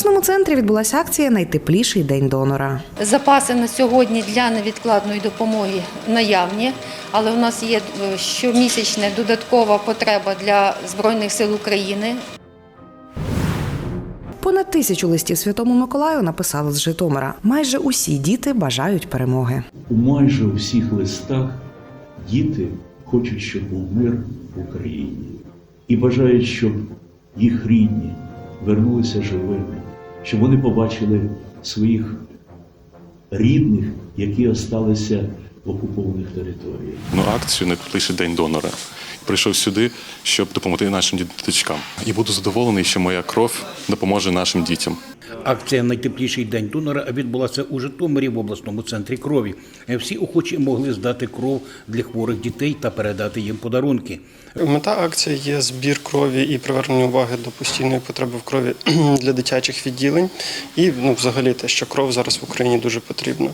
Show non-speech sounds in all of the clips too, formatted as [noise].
обласному центрі відбулася акція Найтепліший день донора. Запаси на сьогодні для невідкладної допомоги наявні, але у нас є е, щомісячна додаткова потреба для Збройних сил України. Понад тисячу листів Святому Миколаю написали з Житомира. Майже усі діти бажають перемоги. У майже у всіх листах діти хочуть, щоб був мир в Україні і бажають, щоб їх рідні вернулися живими, щоб вони побачили своїх рідних, які осталися окупованих територіях. ну, акцію «Найтепліший день донора. Прийшов сюди, щоб допомогти нашим діточкам. І буду задоволений, що моя кров допоможе нашим дітям. Акція Найтепліший день донора відбулася у Житомирі в обласному центрі крові. Всі охочі могли здати кров для хворих дітей та передати їм подарунки. Мета акції є збір крові і привернення уваги до постійної потреби в крові [clears throat] для дитячих відділень. І ну, взагалі те, що кров зараз в Україні дуже потрібна.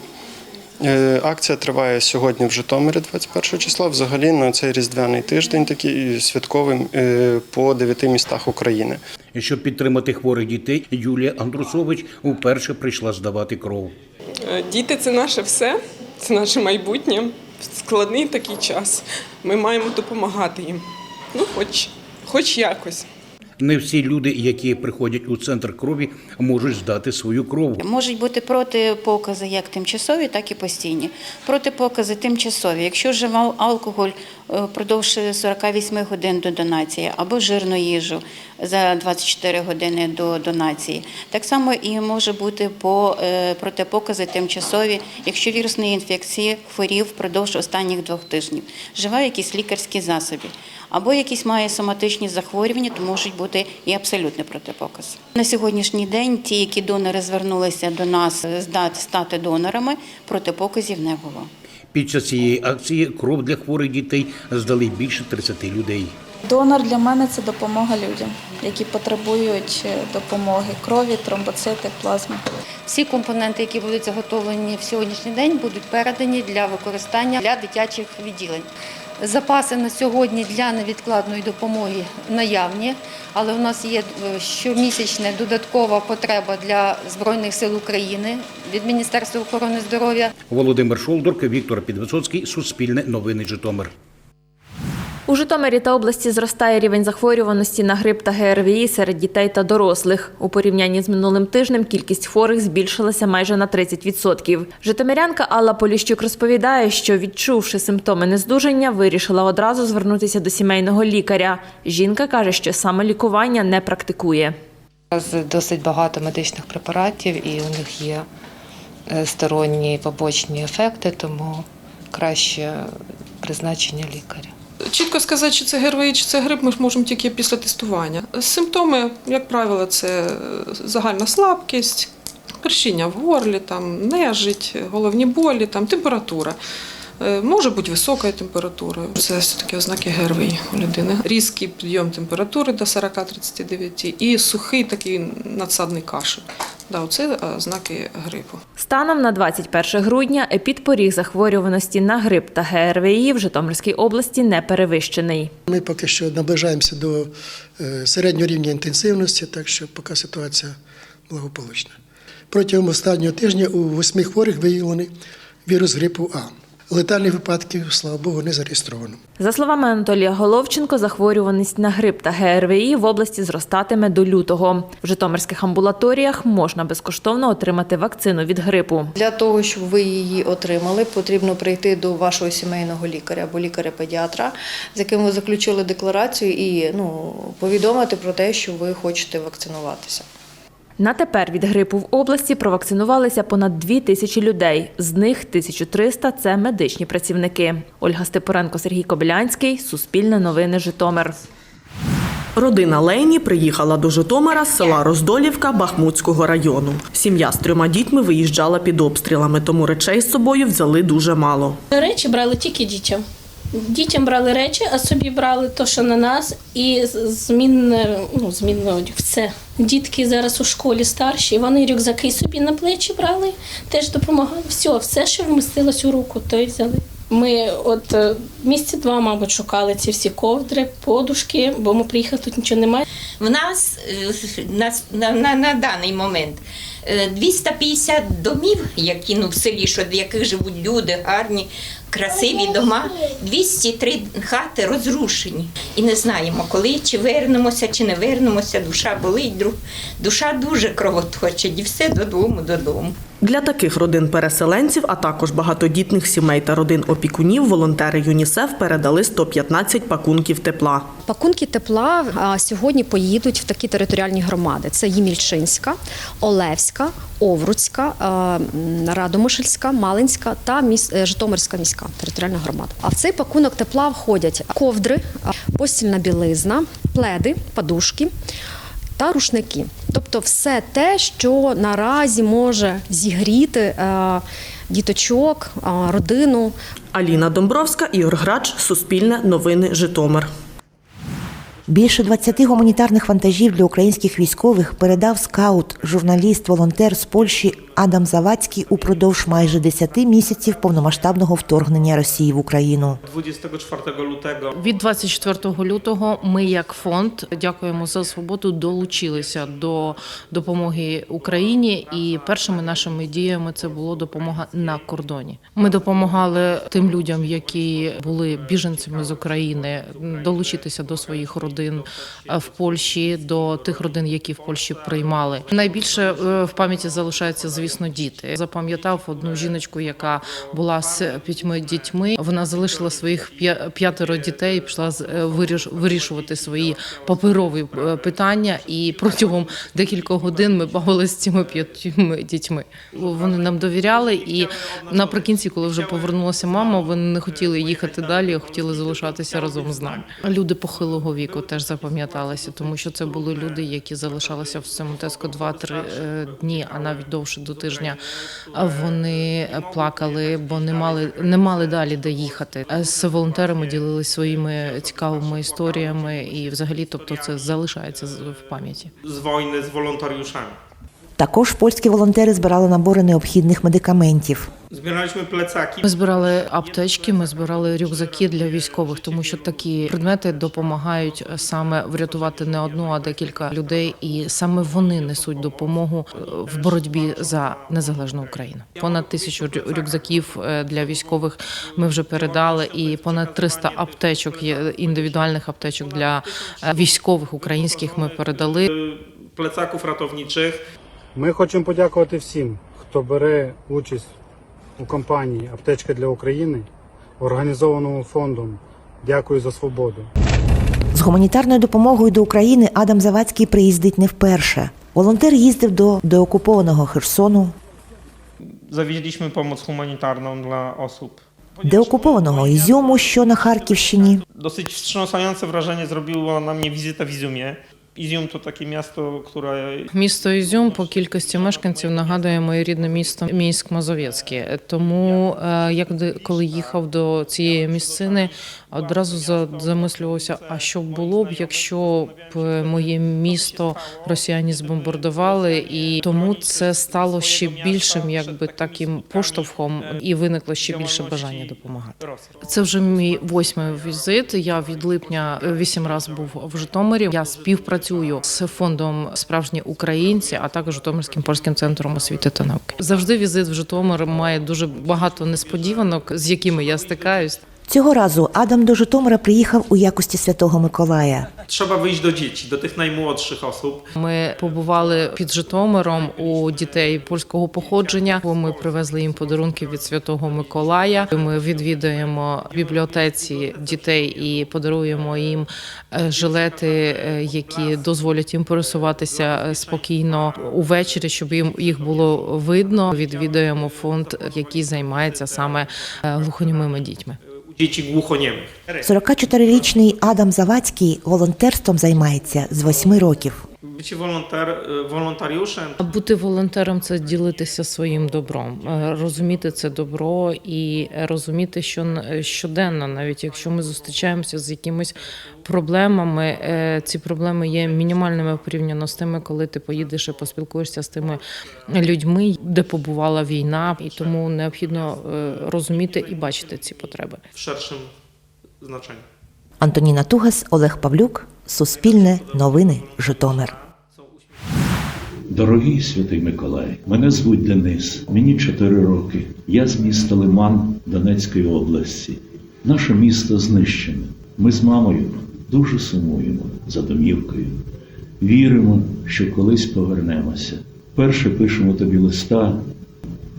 Е, Акція триває сьогодні в Житомирі, 21 числа. Взагалі на цей різдвяний тиждень, такий святковий е, по дев'яти містах України. Щоб підтримати хворих дітей, Юлія Андрусович вперше прийшла здавати кров. Е, Діти це наше все, це наше майбутнє. Складний такий час. Ми маємо допомагати їм. Ну, хоч, хоч якось. Не всі люди, які приходять у центр крові, можуть здати свою кров. Можуть бути протипокази як тимчасові, так і постійні. Протипокази тимчасові. Якщо вживав алкоголь впродовж 48 годин до донації або жирну їжу за 24 години до донації. Так само і може бути по е, протипокази тимчасові, якщо вірусної інфекції хворів впродовж останніх двох тижнів, вживав якісь лікарські засоби. Або якісь має соматичні захворювання, то можуть бути і абсолютний протипоказ. На сьогоднішній день ті, які донори звернулися до нас здати стати донорами, протипоказів не було. Під час цієї акції кров для хворих дітей здали більше 30 людей. Донор для мене це допомога людям, які потребують е, допомоги крові, тромбоцити, плазми. Всі компоненти, які будуть заготовлені в сьогоднішній день, будуть передані для використання для дитячих відділень. Запаси на сьогодні для невідкладної допомоги наявні, але у нас є е, щомісячна додаткова потреба для Збройних сил України від Міністерства охорони здоров'я. Володимир Шолдорк, Віктор Підвисоцький, Суспільне новини Житомир. У Житомирі та області зростає рівень захворюваності на грип та ГРВІ серед дітей та дорослих. У порівнянні з минулим тижнем кількість хворих збільшилася майже на 30%. Житомирянка Алла Поліщук розповідає, що відчувши симптоми нездужання, вирішила одразу звернутися до сімейного лікаря. Жінка каже, що саме лікування не практикує. Зараз досить багато медичних препаратів, і у них є е, сторонні побочні ефекти, тому краще призначення лікаря. Чітко сказати, чи це ГРВІ, чи це грип, ми ж можемо тільки після тестування. Симптоми, як правило, це загальна слабкість, першіння в горлі, там, нежить, головні болі, там, температура. Е, Може бути висока температура. Це все-таки ознаки ГРВІ у людини. Різкий підйом температури до 40-39 і сухий такий надсадний кашель. Да, оце ознаки грипу. Станом на 21 грудня епідпоріг захворюваності на грип та ГРВІ в Житомирській області не перевищений. Ми поки що наближаємося до е, середнього рівня інтенсивності, так що поки ситуація благополучна. Протягом останнього тижня у восьми хворих виявлений вірус грипу А. Летальних випадків, слава Богу, не зареєстровано. За словами Анатолія Головченко, захворюваність на грип та ГРВІ в області зростатиме до лютого. В житомирських амбулаторіях можна безкоштовно отримати вакцину від грипу. Для того, щоб ви її отримали, потрібно прийти до вашого сімейного лікаря або лікаря-педіатра, з яким ви заключили декларацію, і ну, повідомити про те, що ви хочете вакцинуватися. На тепер від грипу в області провакцинувалися понад 2 тисячі людей. З них 1300 – це медичні працівники. Ольга Степоренко, Сергій Кобилянський, Суспільне новини, Житомир. Родина Лені приїхала до Житомира з села Роздолівка Бахмутського району. Сім'я з трьома дітьми виїжджала під обстрілами, тому речей з собою взяли дуже мало. Речі брали тільки дітям. Дітям брали речі, а собі брали то, що на нас, і змінне, ну, змінне одяг. Все. Дітки зараз у школі старші, вони рюкзаки собі на плечі брали, теж допомагали. Все, все, що вмістилось у руку, то й взяли. Ми от е, місяці два, мабуть, шукали ці всі ковдри, подушки, бо ми приїхали, тут нічого немає. В нас е, на, на, на, на даний момент 250 домів, які ну, в селі, що, в яких живуть люди, гарні, красиві дома, 203 хати розрушені. І не знаємо, коли чи вернемося, чи не вернемося. Душа болить, душа дуже кровоточить, і все додому, додому. Для таких родин-переселенців, а також багатодітних сімей та родин опікунів, волонтери ЮНІСЕФ передали 115 пакунків тепла. Пакунки тепла сьогодні поїдуть в такі територіальні громади: це Ємільчинська, Олевська, Овруцька, а, м, Радомишльська, Малинська та е, Житомирська міська територіальна громада. А в цей пакунок тепла входять ковдри, постільна білизна, пледи, подушки. Та рушники, тобто все те, що наразі може зігріти е, діточок, е, родину, Аліна Домбровська, Ігор Грач, Суспільне, Новини, Житомир. Більше 20 гуманітарних вантажів для українських військових передав скаут, журналіст, волонтер з Польщі Адам Завадський упродовж майже 10 місяців повномасштабного вторгнення Росії в Україну. 24 лютого Від 24 лютого ми, як фонд, дякуємо за свободу, долучилися до допомоги Україні. І першими нашими діями це було допомога на кордоні. Ми допомагали тим людям, які були біженцями з України, долучитися до своїх родин е, в Польщі, до тих родин, які в Польщі приймали. Найбільше е, в пам'яті залишається, звісно, діти. Запам'ятав одну жіночку, яка була з п'ятьми дітьми. Вона залишила своїх п'я- п'ятеро дітей, і пішла е, вирішувати свої паперові питання. І протягом декількох годин ми бавилися з цими п'ятьми дітьми. Вони нам довіряли, і наприкінці, коли вже повернулася мама, вони не хотіли їхати далі, а хотіли залишатися разом з нами. Люди похилого віку теж запам'яталася, тому що це були люди, які залишалися в цьому теску 2-3 е, дні, а навіть довше до тижня. Вони плакали, бо не мали не мали далі де їхати. Е, З волонтерами ділилися своїми цікавими історіями, і взагалі, тобто, це залишається в пам'яті. з війни з wolontariuszami. Також польські волонтери збирали набори необхідних медикаментів. Ми збирали аптечки, ми збирали рюкзаки для військових, тому що такі предмети допомагають саме врятувати не одну, а декілька людей, і саме вони несуть допомогу е, в боротьбі за незалежну Україну. Понад тисячу рюкзаків е, для військових ми вже передали, і понад 300 аптечок є індивідуальних аптечок для е, військових українських. Ми передали. Plecaków ratowniczych. Ми хочемо подякувати всім, хто бере участь у кампанії Аптечка для України, організованому фондом Дякую за свободу. З гуманітарною допомогою до України Адам Завадський приїздить не вперше. Волонтер їздив до деокупованого Херсону, Zawieźliśmy pomoc humanitarną dla osób. деокупованого Ізюму, що на Харківщині. Dosyć wstrząsające wrażenie zrobiła na mnie wizyta w Izumie. Izum to takie miasto, które Місто Ізюм по кількості мешканців нагадує моє рідне місто Мінськ Мазовецьке. Тому е, як коли їхав до цієї місцини, одразу за- замислювався, а що було б, якщо б моє місто росіяни збомбардували, і тому це стало ще більшим, якби таким поштовхом, і виникло ще більше бажання допомагати. Це вже мій восьмий візит. Я від липня вісім разів був в Житомирі. Я співпрацюю з фондом Справжні українці, а також Житомирським польським центром освіти та науки. Завжди візит в Житомир має дуже багато несподіванок, з якими я стикаюсь. Цього разу Адам до Житомира приїхав у якості Святого Миколая. trzeba wyjść do dzieci, do tych najmłodszych osób. Ми побували під Житомиром у дітей польського походження. бо Ми привезли їм подарунки від Святого Миколая. Ми відвідаємо бібліотеці дітей і подаруємо їм е, жилети, е, які дозволять їм пересуватися е, спокійно увечері, щоб їм їх було видно. Відвідаємо фонд, який займається саме глухонімими дітьми. Dzieci głuchoniemych. 44-річний Адам Завадський волонтерством займається з 8 років. Bycie волонтер, е, волонтаріушем Бути волонтером це ділитися своїм добром, е, розуміти це добро і розуміти, що н- щоденно, навіть якщо ми зустрічаємося з якимись проблемами, е, ці проблеми є мінімальними порівняно з тими, коли ти поїдеш і поспілкуєшся з тими людьми, де побувала війна, і тому необхідно е, розуміти і бачити ці потреби. в ширшим значенні. Антоніна Тугас, Олег Павлюк, Суспільне, Новини, Житомир. Дорогий святий Миколай, мене звуть Денис, мені 4 роки. Я з міста Лиман Донецької області. Наше місто знищене. Ми з мамою дуже сумуємо за домівкою. Віримо, що колись повернемося. Перше пишемо тобі листа.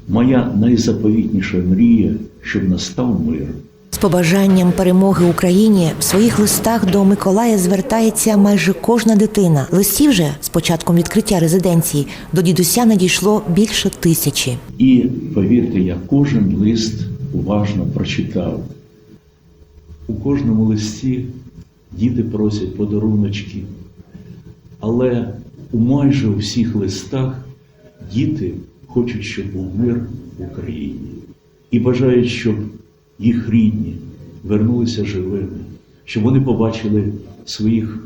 Моя найзаповітніша мрія, щоб настав мир. З побажанням перемоги Україні в своїх листах до Миколая звертається майже кожна дитина. Листів же з початком відкриття резиденції до дідуся надійшло більше тисячі. І повірте, я кожен лист уважно прочитав. У кожному листі діти просять подаруночки, але у майже у всіх листах діти хочуть, щоб був мир в Україні і бажають, щоб їх рідні вернулися живими, щоб вони побачили своїх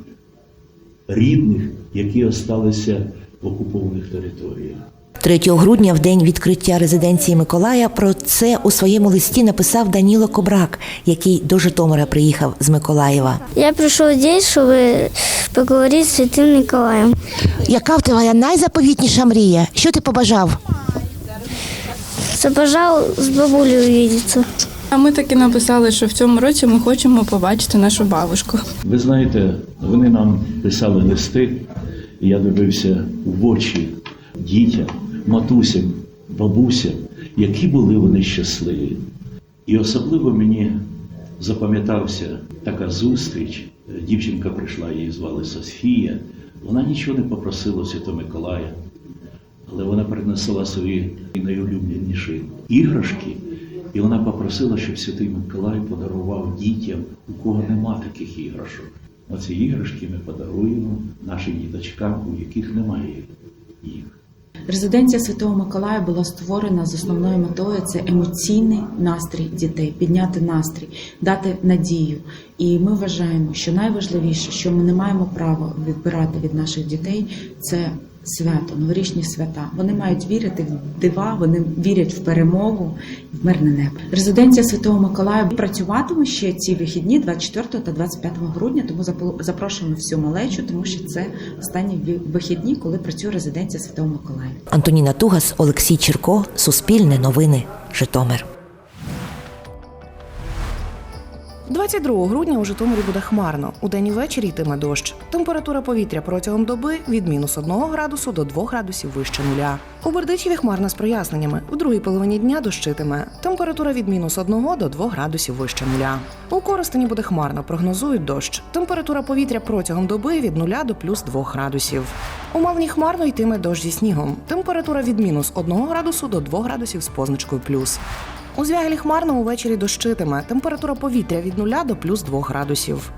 рідних, які осталися в окупованих територіях. 3 грудня, в день відкриття резиденції Миколая, про це у своєму листі написав Даніло Кобрак, який до Житомира приїхав з Миколаєва. Я пришел здесь, чтобы поговорить с Святым Николаем. Яка в твоя найзаповітніша мрія? Що ти побажав? Забажал с бабулей увидеться. А ми таки написали, що в цьому році ми хочемо побачити нашу бабушку. Ви знаєте, вони нам писали листи, і я дивився в очі дітям, матусям, бабусям, які були вони щасливі. І особливо мені запам'ятався така зустріч. Дівчинка прийшла, її звали Софія. Вона нічого не попросила Святого Миколая, але вона принесла свої найулюбленіші іграшки, і вона попросила, щоб Святий Миколай подарував дітям, у кого нема таких іграшок. Оці іграшки ми подаруємо нашим діточкам, у яких немає їх. Резиденція Святого Миколая була створена з основною метою це емоційний настрій дітей, підняти настрій, дати надію. І ми вважаємо, що найважливіше, що ми не маємо права відбирати від наших дітей, це свято, новорічні свята. Вони мають вірити в дива, вони вірять в перемогу, в мирне небо. Резиденція Святого Миколая працюватиме ще ці вихідні 24 та 25 грудня. Тому запрошуємо всю малечу, тому що це останні вихідні, коли працює резиденція Святого Миколая. Антоніна Тугас, Олексій Черко, Суспільне новини, Житомир. 22 грудня у Житомирі буде хмарно. У день і ввечері йтиме дощ. Температура повітря протягом доби від мінус 1 градусу до 2 градусів вище нуля. У Бердичеві хмарно з проясненнями. В другій половині дня дощитиме. Температура від мінус 1 до 2 градусів вище нуля. У Коростені буде хмарно, прогнозують дощ. Температура повітря протягом доби від 0 до плюс 2 градусів. У Мавні хмарно йтиме дощ зі снігом. Температура від мінус 1 градусу до 2 градусів з позначкою плюс. У звягелі хмарно увечері дощитиме. Температура повітря від 0 до плюс 2 градусів.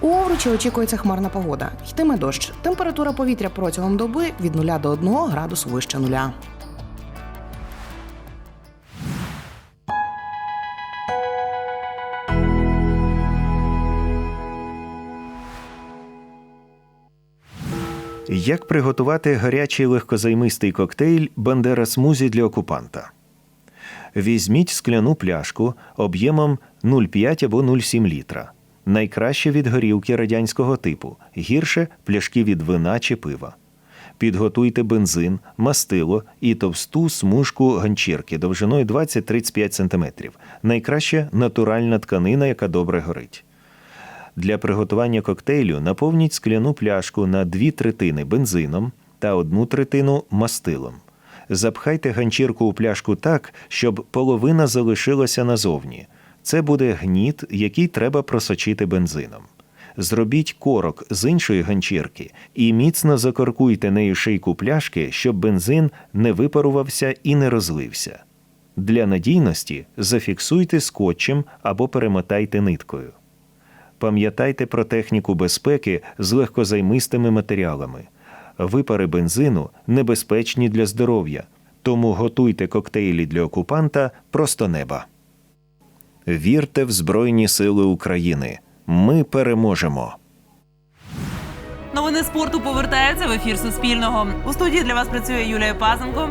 У Овручі очікується хмарна погода. Йтиме дощ. Температура повітря протягом доби від 0 до 1 градусу вище нуля. Як приготувати гарячий легкозаймистий коктейль Бандера смузі для окупанта? Візьміть скляну пляшку об'ємом 0,5 або 0,7 літра. Найкраще від горілки радянського типу, гірше пляшки від вина чи пива. Підготуйте бензин, мастило і товсту смужку ганчірки довжиною 20-35 см. Найкраще натуральна тканина, яка добре горить. Для приготування коктейлю наповніть скляну пляшку на дві третини бензином та одну третину мастилом. Запхайте ганчірку у пляшку так, щоб половина залишилася назовні. Це буде гніт, який треба просочити бензином. Зробіть корок з іншої ганчірки і міцно закоркуйте нею шийку пляшки, щоб бензин не випарувався і не розлився. Для надійності зафіксуйте скотчем або перемотайте ниткою. Пам'ятайте про техніку безпеки з легкозаймистими матеріалами. Випари бензину небезпечні для здоров'я, тому готуйте коктейлі для окупанта просто неба. Вірте в Збройні Сили України. Ми переможемо! Новини спорту повертаються в ефір Суспільного. У студії для вас працює Юлія Пазенко.